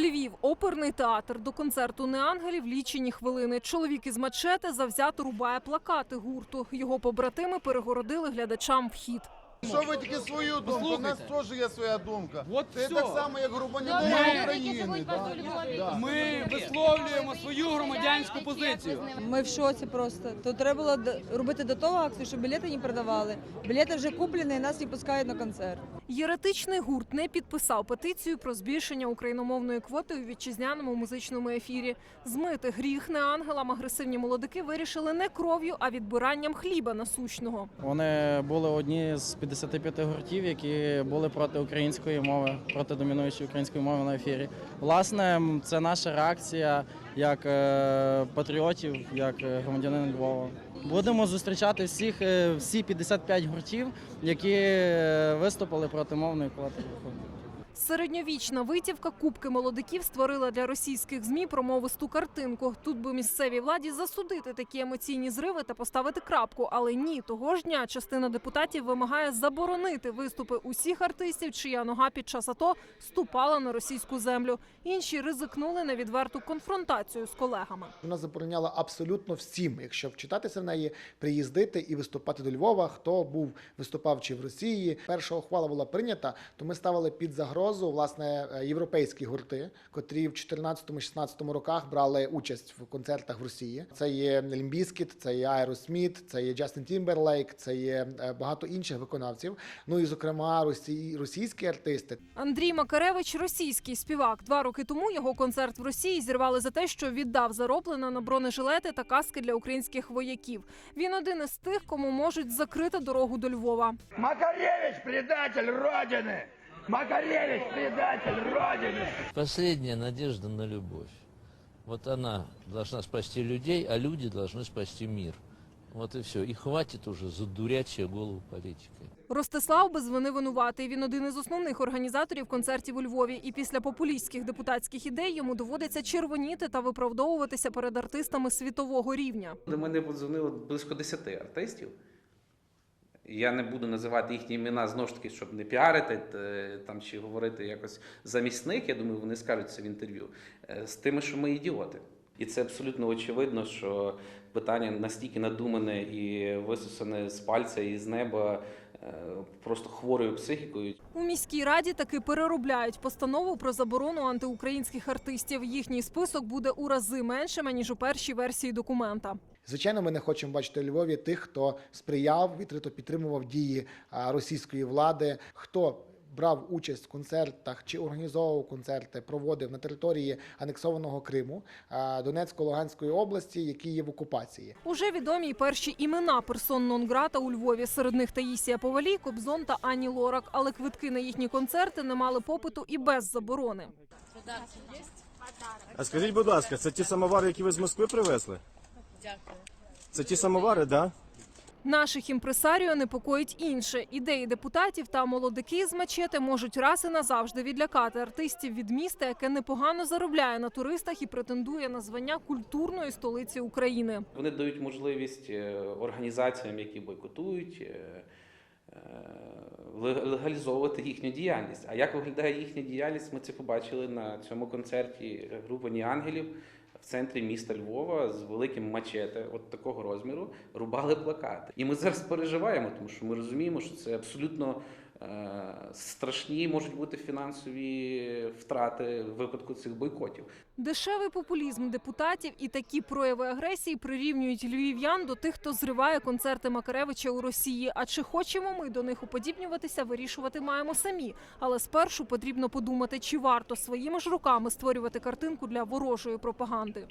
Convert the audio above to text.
Львів, оперний театр. До концерту неангелів лічені хвилини. Чоловік із мачете завзято рубає плакати гурту. Його побратими перегородили глядачам вхід. Що ви тільки свою думку? У нас теж є своя думка. От Це все. так само, як Гурбанюк Ми- України. да. Ми висловлюємо свою громадянську позицію. Ми в шоці просто. То треба було д- робити до того акцію, щоб білети не продавали. Білети вже куплені, і нас не пускають на концерт. Єретичний гурт не підписав петицію про збільшення україномовної квоти у вітчизняному музичному ефірі. Змити гріх неангелам агресивні молодики вирішили не кров'ю, а відбиранням хліба насущного. Вони були одні з 55 гуртів, які були проти української мови, проти домінуючої української мови на ефірі. Власне, це наша реакція як е, патріотів, як е, громадянин Львова. Будемо зустрічати всіх, е, всі 55 гуртів, які виступили проти мовної квоти. Середньовічна витівка кубки молодиків створила для російських змі промовисту картинку. Тут би місцевій владі засудити такі емоційні зриви та поставити крапку. Але ні, того ж дня частина депутатів вимагає заборонити виступи усіх артистів, чия нога під час АТО ступала на російську землю. Інші ризикнули на відверту конфронтацію з колегами. Вона забороняла абсолютно всім, якщо вчитатися в неї, приїздити і виступати до Львова. Хто був виступав чи в Росії. Перша ухвала була прийнята, то ми ставили під загрозу власне е, європейські гурти, котрі в 14-16 роках брали участь в концертах в Росії. Це є Лімбіскіт, це є Аеросміт, це є Джастін Тімберлейк, це є е, багато інших виконавців. Ну і зокрема росій, російські артисти. Андрій Макаревич російський співак. Два роки тому його концерт в Росії зірвали за те, що віддав зароблене на бронежилети та каски для українських вояків. Він один із тих, кому можуть закрити дорогу до Львова. Макаревич предатель Родины! Макаревич предатель Родины! Последняя надежда на любовь. Вот она должна спасти людей, а люди должны спасти мир. Вот и все. И хватит уже задурять себе голову политикой. Ростислав без вини винуватий. Він один із основних організаторів концертів у Львові. І після популістських депутатських ідей йому доводиться червоніти та виправдовуватися перед артистами світового рівня. До мене подзвонило близько 10 артистів. Я не буду називати їхні імена знову ж таки, щоб не піарити е, там чи говорити якось замість. Я думаю, вони скажуть це в інтерв'ю е, з тими, що ми ідіоти. І це абсолютно очевидно, що питання настільки надумане і висосане з пальця і з неба е, просто хворою психікою. У міській раді таки переробляють постанову про заборону антиукраїнських артистів. Їхній список буде у рази меншим, ніж у першій версії документа. Звичайно, ми не хочемо бачити у Львові тих, хто сприяв, відкрито підтримував дії російської влади, хто брав участь в концертах чи організовував концерти, проводив на території анексованого Криму, Донецько-Луганської області, які є в окупації. Уже відомі й перші імена персон нон-грата у Львові. Серед них Таїсія Повалій, Кобзон та Ані Лорак. Але квитки на їхні концерти не мали попиту і без заборони. А скажіть, будь ласка, це ті самовари, які ви з Москви привезли? Дякую. Це ті самовари, так? Да? Наших імпресаріо непокоїть інше. Ідеї депутатів та молодики з мачети можуть раз і назавжди відлякати артистів від міста, яке непогано заробляє на туристах і претендує на звання культурної столиці України. Вони дають можливість е, організаціям, які бойкотують, е, е, лег- легалізовувати їхню діяльність. А як виглядає їхня діяльність? Ми це побачили на цьому концерті групи «Ні ангелів в центрі міста Львова з великим мачете, от такого розміру, рубали плакати. І ми зараз переживаємо, тому що ми розуміємо, що це абсолютно страшні можуть бути фінансові втрати в випадку цих бойкотів. Дешевий популізм депутатів і такі прояви агресії прирівнюють львів'ян до тих, хто зриває концерти Макаревича у Росії. А чи хочемо ми до них уподібнюватися, вирішувати маємо самі. Але спершу потрібно подумати, чи варто своїми ж руками створювати картинку для ворожої пропаганди.